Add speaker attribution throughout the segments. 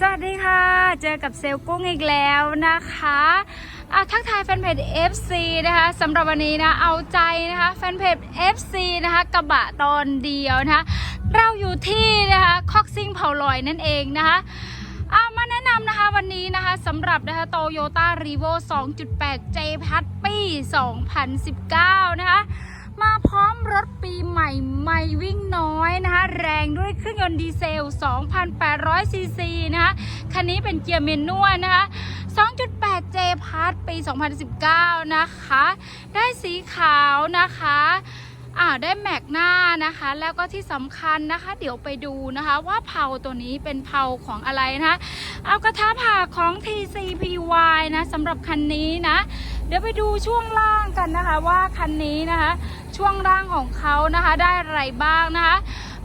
Speaker 1: สวัสดีค่ะ เจอกับเซลกุ้งอีกแล้วนะคะอะทักทายแฟนเพจ FC นะคะสำหรับวันนี้นะ เอาใจนะคะแฟนเพจ FC นะคะกระบะตอนเดียวนะคะ เราอยู่ที่นะคะคอกซิ่งเผาลอยนั่นเองนะคะอะมาแนะนำนะคะวันนี้นะคะสำหรับนะคะโตโยต้ารีโว2.8 J พัดปี 2019 นะคะ มาพร้อมรถปีใหม่ไม่วิ่งน้อยนะคะ แรงด้วยเครื่องยนต์ดีเซล 2,800 ซีซีนะคะ คันนี้เป็นเกียร์เมนนวลนะคะ 2.8 J พาร์ทปี 2019 นะคะ ได้สีขาวนะคะอ่าได้แม็กหน้านะคะ แล้วก็ที่สำคัญนะคะ เดี๋ยวไปดูนะคะว่าเผาตัวนี้เป็นเผาของอะไรนะคะเอากระทะผ่าของ TCPY นะสำหรับคันนี้นะ เดี๋ยวไปดูช่วงล่างกันนะคะว่าคันนี้นะคะ ช่วงล่างของเขานะคะ ได้อะไรบ้างนะคะ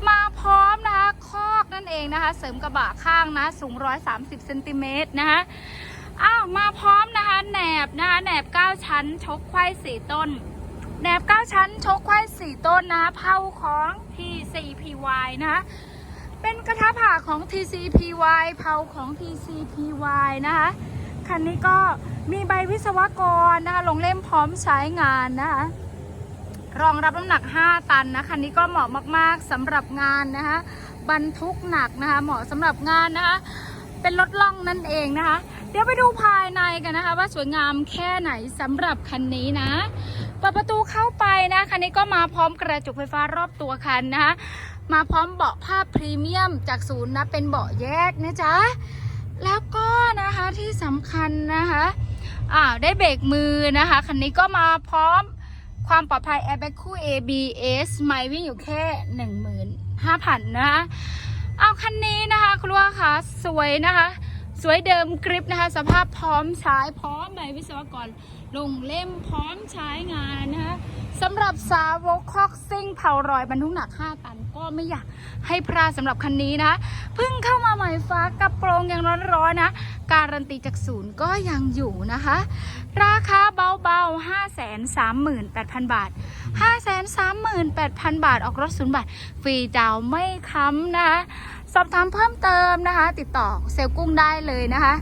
Speaker 1: มาพร้อมนะคะคอกนั่นเองนะคะ เสริมกระบะข้างนะ สูง 130เซนติเมตรนะคะอ้าวมาพร้อมนะคะแหนบนะคะแหนบ 9 ชั้น ชกไขว้สี่ต้นแหนบ 9 ชั้น ชกไขว้สี่ต้นนะคะเผาของ TCPY นะคะเป็นกระทะผ่าของ TCPY เผาของ TCPY นะคะ คันนี้ก็มีใบวิศวกรนะคะ ลงเล่มพร้อมใช้งานนะคะ รองรับน้ำหนัก 5 ตันนะคันนี้ก็เหมาะมากๆสำหรับงานนะคะบรรทุกหนักนะคะ เหมาะสำหรับงานนะคะ เป็นรถล่องนั่นเองนะคะ เดี๋ยวไปดูภายในกันนะคะ ว่าสวยงามแค่ไหนสำหรับคันนี้นะเปิดประตูเข้าไปนะคันนี้ก็มาพร้อมกระจกไฟฟ้ารอบตัวคันนะคะมาพร้อมเบาะผ้าพรีเมียมจากศูนย์นะเป็นเบาะแยกนะจ๊ะแล้วก็นะคะที่สำคัญนะคะอ่าได้เบรกมือนะคะคันนี้ก็มาพร้อม ความปลอดภัย Airbag คู่ ABS ไม่วิ่งอยู่แค่ 15,000 นะคะ เอาคันนี้นะคะคุณว่าค่ะสวยนะคะ สวยเดิมกริปนะคะ สภาพพร้อมใช้พร้อมใบวิศวกรลงเล่มพร้อมใช้งานนะคะสำหรับสาวกคอกซิ่งเผารอยบรรทุกหนัก 5 ตันก็ไม่อยากให้พลาดสำหรับคันนี้นะเพิ่งเข้ามาใหม่ฟ้ากระโปรงยังร้อนๆนะ การันตีจากศูนย์ก็ยังอยู่นะคะ ราคาเบาๆ 538,000 บาท 538,000 บาท ออกรถศูนย์บาท ฟรีดาวไม่ค้ำนะ สอบถามเพิ่มเติมนะคะ ติดต่อเซลกุ้งได้เลยนะคะ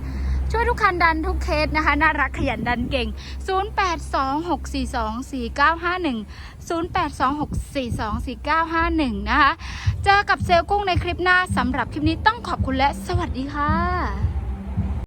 Speaker 1: ช่วยทุกคันดันทุกเคสนะคะ น่ารักขยันดันเก่ง 0826424951 0826424951 นะคะ เจอกับเซลกุ้งในคลิปหน้าสำหรับคลิปนี้ต้องขอบคุณและสวัสดีค่ะ